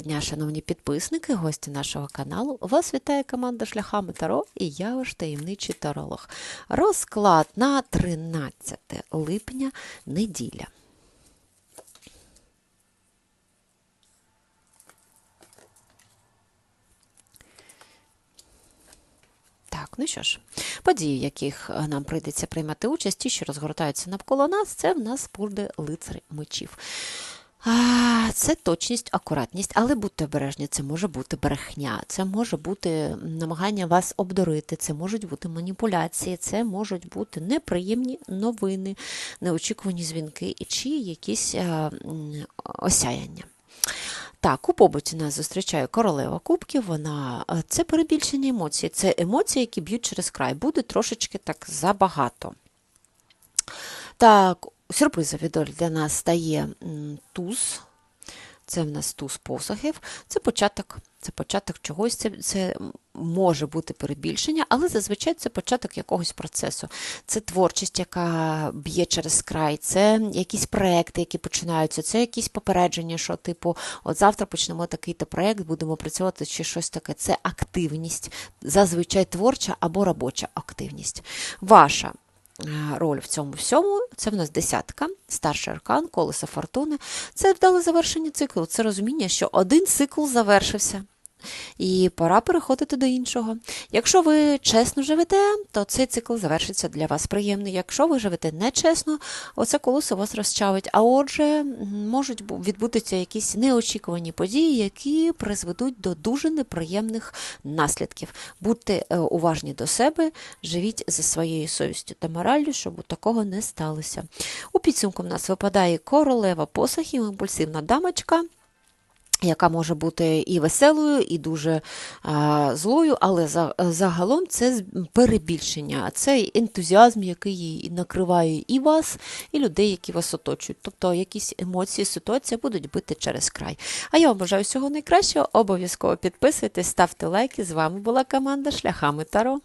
Дня, шановні підписники, гості нашого каналу. Вас вітає команда Шляхами Таро і я ваш таємничий таролог. Розклад на 13 липня неділя. Так, ну що ж, події, в яких е, нам прийдеться приймати участь, ті, що розгортаються навколо нас, це в нас буде лицар мечів. А, Це точність, акуратність, але будьте обережні, це може бути брехня, це може бути намагання вас обдурити, це можуть бути маніпуляції, це можуть бути неприємні новини, неочікувані дзвінки чи якісь а, осяяння. Так, у побуті нас зустрічає королева кубків. Вона е, це перебільшення емоцій, це емоції, які б'ють через край. Буде трошечки так забагато. Так, сюрпризові для нас стає туз. Це в нас туз посохів, це початок, це початок чогось, це, це може бути перебільшення, але зазвичай це початок якогось процесу. Це творчість, яка б'є через край, це якісь проекти, які починаються, це якісь попередження, що, типу, от завтра почнемо такий-то проект, будемо працювати чи щось таке. Це активність, зазвичай творча або робоча активність. Ваша роль в цьому всьому. Це в нас десятка, старший аркан, колесо фортуни. Це вдале завершення циклу. Це розуміння, що один цикл завершився. І пора переходити до іншого. Якщо ви чесно живете, то цей цикл завершиться для вас приємний. Якщо ви живете нечесно, оце колесо вас розчавить. А отже, можуть відбутися якісь неочікувані події, які призведуть до дуже неприємних наслідків. Будьте е, уважні до себе, живіть за своєю совістю та мораллю, щоб такого не сталося. У підсумку в нас випадає королева посохів, імпульсивна дамочка яка може бути і веселою, і дуже а, злою, але за, загалом це перебільшення, це ентузіазм, який накриває і вас, і людей, які вас оточують. Тобто якісь емоції, ситуація будуть бити через край. А я вам бажаю всього найкращого. Обов'язково підписуйтесь, ставте лайки. З вами була команда Шляхами Таро.